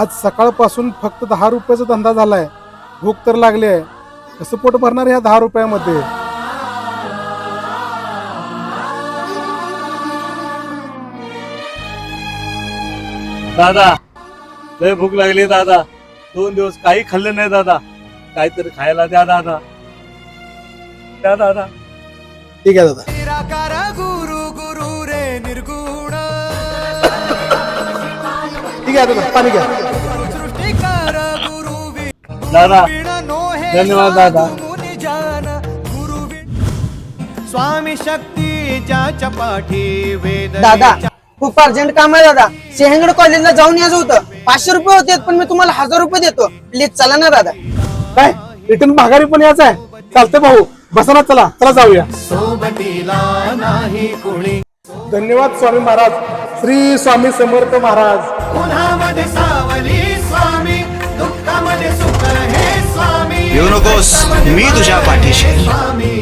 आज सकाळपासून फक्त दहा रुपयाचा धंदा झालाय. भूक तर लागली आहे. कसं पोट भरणार ह्या दहा रुपयामध्ये? दादा लय भूक लागली दादा. दोन दिवस काही खाल्लं नाही दादा. काहीतरी खायला द्या दादा. द्या दादा. ठीक आहे दादा. आहे दादा पाणी घ्या. दादा धन्यवाद दादा. स्वामी शक्ती ज्याच्या पाठी वेद दादा खूप अर्जंट काम आहे दादा. सिंहगड कॉलेजला जाऊन यायचं होतं. पाचशे रुपये होते पण मी तुम्हाला हजार रुपये देतो. प्लीज चला ना दादा. काय? रिटर्न माघारी पण यायचं आहे? चालतंय भाऊ. बसा ना चला. चला जाऊया. सोबतीला नाही कोणी. धन्यवाद स्वामी महाराज. श्री स्वामी समर्थ महाराज उन्हामध्ये सावली स्वामी दुःखामध्ये सुख हे स्वामी येऊ नकोस, मी तुझ्या पाठीशी. स्वामी